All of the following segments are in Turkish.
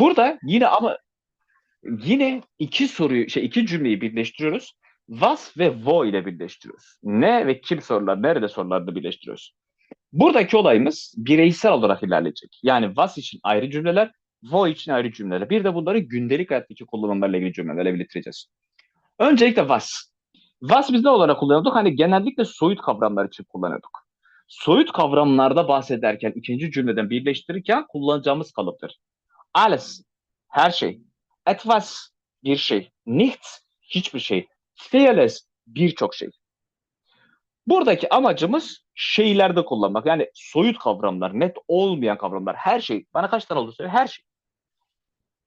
Burada yine ama yine iki soruyu, şey iki cümleyi birleştiriyoruz. Was ve wo ile birleştiriyoruz. Ne ve kim sorular, nerede sorularını birleştiriyoruz. Buradaki olayımız bireysel olarak ilerleyecek. Yani was için ayrı cümleler, wo için ayrı cümleler. Bir de bunları gündelik hayattaki kullanımlarla ilgili cümlelerle birleştireceğiz. Öncelikle was. Was biz ne olarak kullanıyorduk? Hani genellikle soyut kavramlar için kullanıyorduk. Soyut kavramlarda bahsederken ikinci cümleden birleştirirken kullanacağımız kalıptır. Alles, her şey. Etwas, bir şey. Nichts, hiçbir şey. Vieles, birçok şey. Buradaki amacımız şeylerde kullanmak. Yani soyut kavramlar, net olmayan kavramlar. Her şey. Bana kaç tane oldu söyle? Her şey.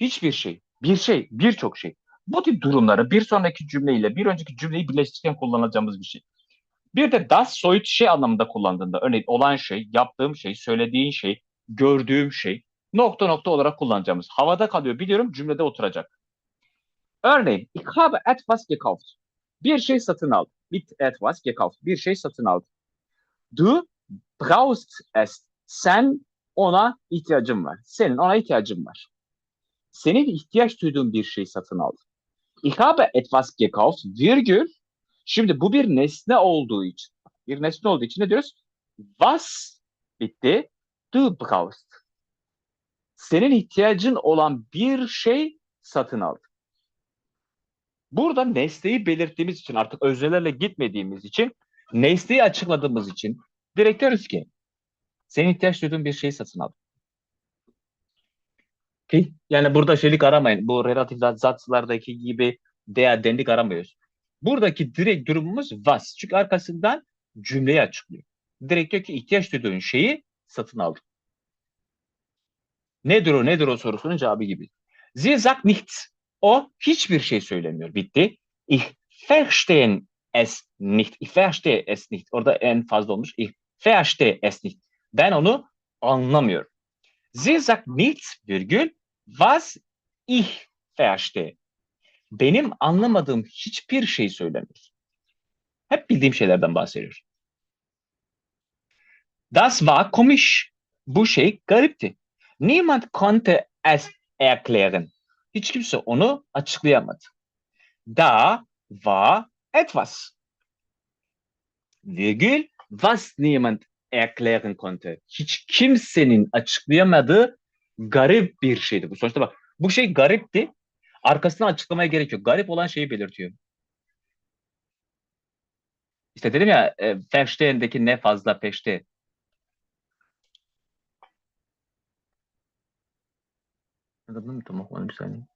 Hiçbir şey. Bir şey. Birçok şey. Bu tip durumları bir sonraki cümleyle bir önceki cümleyi birleştirirken kullanacağımız bir şey. Bir de das soyut şey anlamında kullandığında örneğin olan şey, yaptığım şey, söylediğin şey, gördüğüm şey nokta nokta olarak kullanacağımız. Havada kalıyor biliyorum cümlede oturacak. Örneğin ich habe etwas gekauft. Bir şey satın aldım. Mit etwas gekauft. Bir şey satın aldım. Du brauchst es. Sen ona ihtiyacın var. Senin ona ihtiyacın var. Senin ihtiyaç duyduğun bir şey satın aldın. Ich habe etwas gekauft, virgül. Şimdi bu bir nesne olduğu için. Bir nesne olduğu için ne diyoruz? Was bitti. Du brauchst. Senin ihtiyacın olan bir şey satın aldın. Burada nesneyi belirttiğimiz için artık öznelerle gitmediğimiz için nesneyi açıkladığımız için direkt diyoruz ki senin ihtiyaç duyduğun bir şeyi satın al. Ki yani burada şeylik aramayın. Bu relatif zatslardaki gibi değer denlik aramıyoruz. Buradaki direkt durumumuz was. Çünkü arkasından cümleyi açıklıyor. Direkt diyor ki ihtiyaç duyduğun şeyi satın aldım. Nedir o nedir o sorusunun cevabı gibi. Sie sagt nichts. O hiçbir şey söylemiyor. Bitti. Ich verstehe es nicht. Ich verstehe es nicht. Orada en fazla olmuş. Ich verstehe es nicht. Ben onu anlamıyorum. Sie sagt nichts, virgül, was ich verstehe. Benim anlamadığım hiçbir şey söylemiyor. Hep bildiğim şeylerden bahsediyor. Das war komisch. Bu şey garipti. Niemand konnte es erklären. Hiç kimse onu açıklayamadı. Da war etwas. Virgül, was niemand erklären konnte. Hiç kimsenin açıklayamadığı garip bir şeydi bu. Sonuçta bak bu şey garipti. Arkasından açıklamaya gerek yok. Garip olan şeyi belirtiyor. İşte dedim ya e, verstehen'deki ne fazla peşte. Adını unuttum onu bir saniye.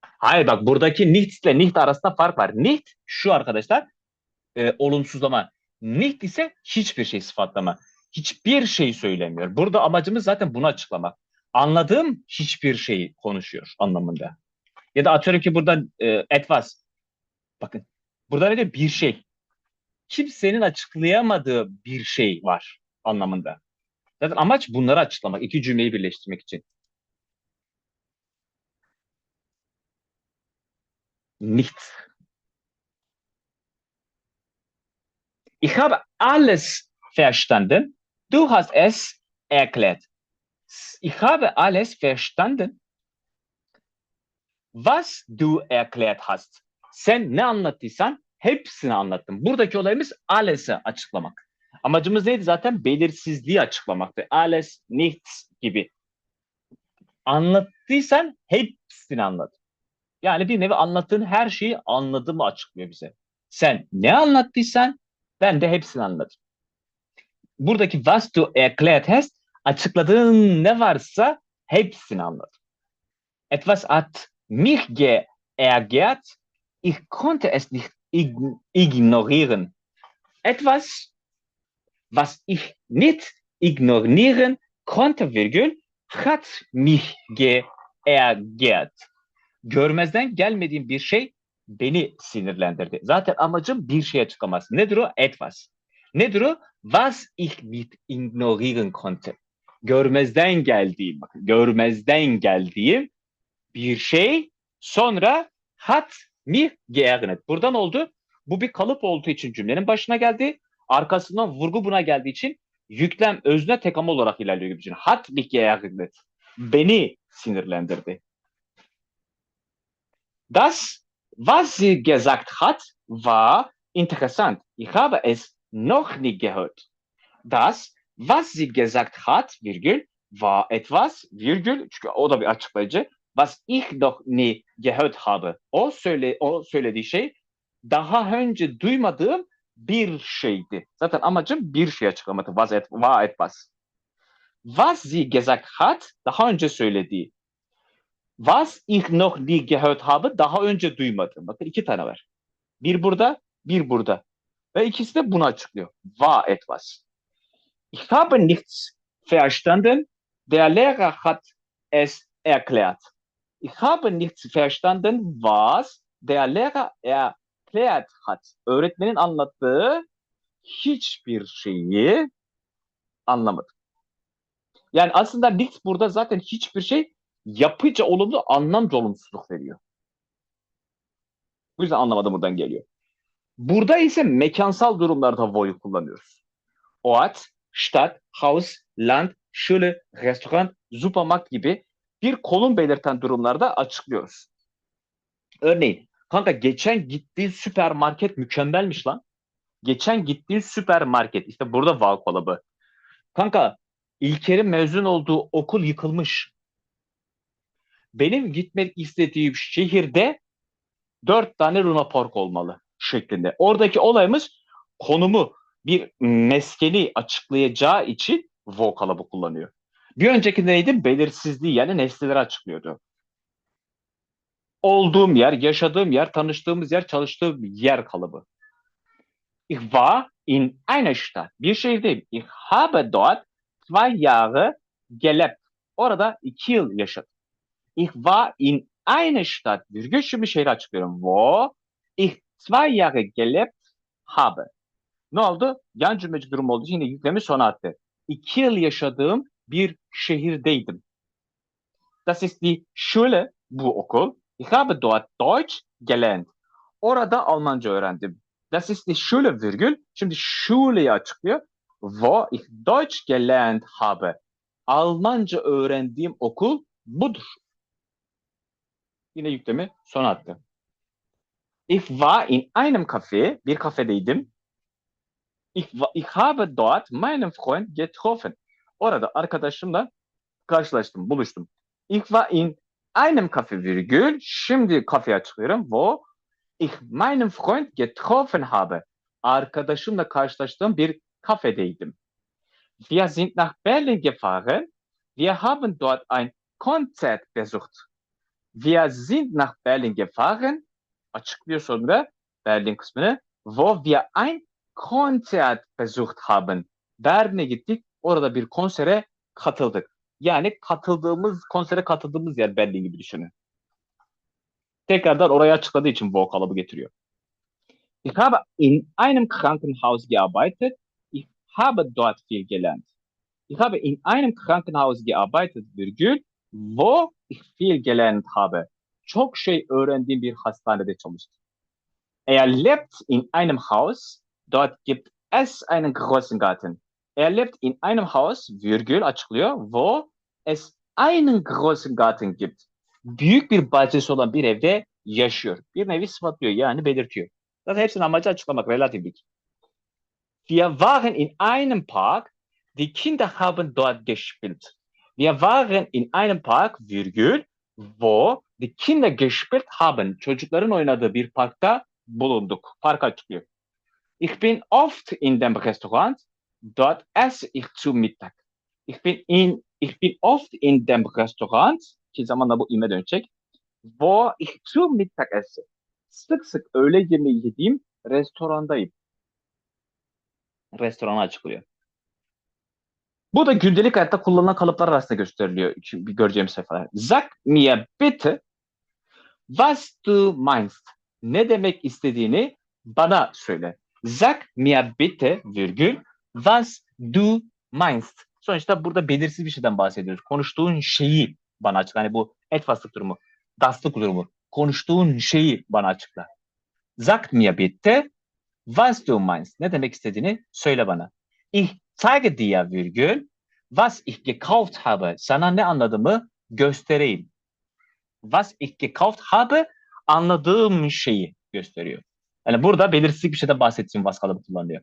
Hayır bak buradaki nichts ile nicht arasında fark var. Nicht şu arkadaşlar e, olumsuzlama. Nicht ise hiçbir şey sıfatlama. Hiçbir şey söylemiyor. Burada amacımız zaten bunu açıklamak. Anladığım hiçbir şeyi konuşuyor anlamında. Ya da atıyorum ki burada e, etwas. Bakın burada ne diyor? Bir şey. Kimsenin açıklayamadığı bir şey var anlamında. Zaten amaç bunları açıklamak. iki cümleyi birleştirmek için. Nichts. Ich habe alles verstanden. Du hast es erklärt. Ich habe alles verstanden, was du erklärt hast. Sen ne anlattıysan hepsini anlattım. Buradaki olayımız alles'i açıklamak. Amacımız neydi zaten? Belirsizliği açıklamaktı. Alles, nichts gibi. Anlattıysan hepsini anladım. Yani bir nevi anlattığın her şeyi anladığımı açıklıyor bize. Sen ne anlattıysan ben de hepsini anladım. Buradaki was du erklärt hast açıkladığın ne varsa hepsini anladım. Etwas hat mich geärgert, ich konnte es nicht ignorieren. Etwas, was ich nicht ignorieren konnte, virgül, hat mich geärgert görmezden gelmediğim bir şey beni sinirlendirdi. Zaten amacım bir şey açıklaması. Nedir o? Etwas. Nedir o? Was ich nicht ignorieren konnte. Görmezden geldiğim, bakın görmezden geldiğim bir şey sonra hat mich geeignet. Buradan oldu. Bu bir kalıp olduğu için cümlenin başına geldi. Arkasından vurgu buna geldiği için yüklem özne tekam olarak ilerliyor gibi. Hat geärgert. Beni sinirlendirdi. Das, was sie gesagt hat, war interessant. Ich habe es noch nie gehört. Das, was sie gesagt hat, virgül, war etwas, virgül, çünkü o da bir açıklayıcı. Was ich noch nie gehört habe. O söyle o söylediği şey daha önce duymadığım bir şeydi. Zaten amacım bir şey açıklamak. Was et, war etwas. Was sie gesagt hat, daha önce söylediği. Was ich noch nie gehört habe, daha önce duymadım. Bakın iki tane var. Bir burada, bir burada. Ve ikisi de bunu açıklıyor. War etwas. Ich habe nichts verstanden. Der Lehrer hat es erklärt. Ich habe nichts verstanden, was der Lehrer erklärt hat. Öğretmenin anlattığı hiçbir şeyi anlamadım. Yani aslında nichts burada zaten hiçbir şey yapıca olumlu anlamca olumsuzluk veriyor. Bu yüzden anlamadım buradan geliyor. Burada ise mekansal durumlarda vo'yu kullanıyoruz. Ort, Stadt, Haus, Land, Schule, Restoran, Supermarkt gibi bir konum belirten durumlarda açıklıyoruz. Örneğin, kanka geçen gittiğin süpermarket mükemmelmiş lan. Geçen gittiğin süpermarket, işte burada vav kolabı. Kanka, İlker'in mezun olduğu okul yıkılmış. Benim gitmek istediğim şehirde dört tane Luna Park olmalı şeklinde. Oradaki olayımız konumu bir meskeni açıklayacağı için vocal'ı kullanıyor. Bir önceki neydi? Belirsizliği yani nesneleri açıklıyordu. Olduğum yer, yaşadığım yer, tanıştığımız yer, çalıştığım yer kalıbı. Ich war in einer Stadt. Bir şehirdeyim. Ich habe dort zwei Jahre gelebt. Orada iki yıl yaşadım. Ich war in einer Stadt. Virgül şimdi şehri açıklıyorum. Wo ich zwei Jahre gelebt habe. Ne oldu? Yan cümleci durum olduğu için yine yüklemi sona attı. İki yıl yaşadığım bir şehirdeydim. Das ist die Schule, bu okul. Ich habe dort Deutsch gelernt. Orada Almanca öğrendim. Das ist die Schule, virgül. Şimdi Schule'yi açıklıyor. Wo ich Deutsch gelernt habe. Almanca öğrendiğim okul budur. Yine yüklemi sona attı. Ich war in einem Café, bir kafedeydim. Ich, wa- ich habe dort meinen Freund getroffen. Orada arkadaşımla karşılaştım, buluştum. Ich war in einem Café, virgül. Şimdi kafeye çıkıyorum. Wo ich meinen Freund getroffen habe. Arkadaşımla karşılaştığım bir kafedeydim. Wir sind nach Berlin gefahren. Wir haben dort ein Konzert besucht. Wir sind nach Berlin gefahren. Açıklıyor sonra Berlin kısmını. Wo wir ein Konzert besucht haben. Berlin'e gittik. Orada bir konsere katıldık. Yani katıldığımız, konsere katıldığımız yer Berlin gibi düşünün. Tekrardan oraya açıkladığı için bu kalıbı getiriyor. Ich habe in einem Krankenhaus gearbeitet. Ich habe dort viel gelernt. Ich habe in einem Krankenhaus gearbeitet, virgül, wo ich viel gelernt habe. Çok şey öğrendiğim bir hastanede çalıştım. Er lebt in einem Haus, dort gibt es einen großen Garten. Er lebt in einem Haus, virgül açıklıyor, wo es einen großen Garten gibt. Büyük bir bahçesi olan bir evde yaşıyor. Bir nevi sıfatlıyor yani belirtiyor. Zaten hepsinin amacı açıklamak, relatiflik. Wir waren in einem Park, die Kinder haben dort gespielt. Wir waren in einem Park, virgül, wo die Kinder gespielt haben. Çocukların oynadığı bir parkta bulunduk. Park açıklıyor. Ich bin oft in dem Restaurant, dort esse ich zu Mittag. Ich bin in ich bin oft in dem Restaurant, ki zamanla bu ime dönecek, wo ich zu Mittag esse. Sık sık öğle yemeği yediğim restorandayım. Restoranı açıklıyor. Bu da gündelik hayatta kullanılan kalıplar arasında gösteriliyor. Çünkü göreceğimiz sayfalar. Sag mir bitte, was du meinst. Ne demek istediğini bana söyle. Sag mir bitte, virgül, was du meinst. Sonuçta burada belirsiz bir şeyden bahsediyoruz. Konuştuğun şeyi bana açıkla. Hani bu etfaslık durumu, daslık durumu. Konuştuğun şeyi bana açıkla. Sag mir bitte, was du meinst. Ne demek istediğini söyle bana. Ich Zeige dir virgül was ich gekauft habe. Sana ne anladığımı göstereyim. Was ich gekauft habe anladığım şeyi gösteriyor. Yani burada belirsizlik bir şeyden bahsettiğim was kalıbı kullanılıyor.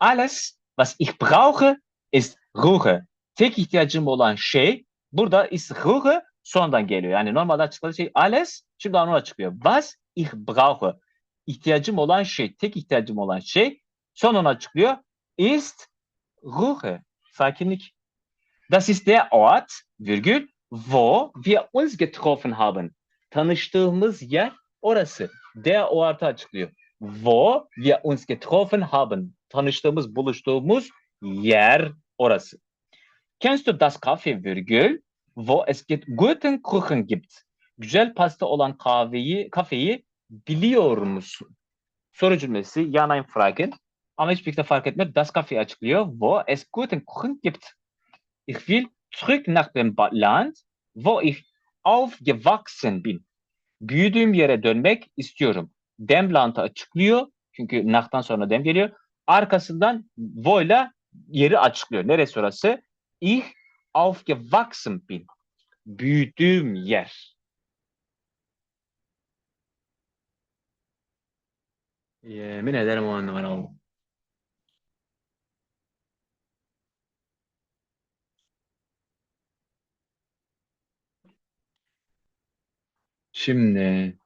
Alles was ich brauche ist Ruhe. Tek ihtiyacım olan şey burada ist Ruhe sonradan geliyor. Yani normalde açıkladığı şey alles şimdi onu açıklıyor. Was ich brauche. İhtiyacım olan şey, tek ihtiyacım olan şey son onu açıklıyor. Ist Ruhe. Sakinlik. Das ist der Ort, virgül, wo wir uns getroffen haben. Tanıştığımız yer orası. Der Ort'ı açıklıyor. Wo wir uns getroffen haben. Tanıştığımız, buluştuğumuz yer orası. Kennst du das Café, virgül, wo es get guten Kuchen gibt? Güzel pasta olan kahveyi, kafeyi biliyor musun? Soru cümlesi, ja, nein, fragen. Ama hiçbir şekilde fark etmiyor. Das Café açıklıyor. Wo es guten Kuchen gibt. Ich will zurück nach dem Land, wo ich aufgewachsen bin. Büyüdüğüm yere dönmek istiyorum. Dem Land'ı açıklıyor. Çünkü nach'tan sonra dem geliyor. Arkasından wo'yla yeri açıklıyor. Neresi orası? Ich aufgewachsen bin. Büyüdüğüm yer. Yemin ederim o anlamına oldu. Şimdi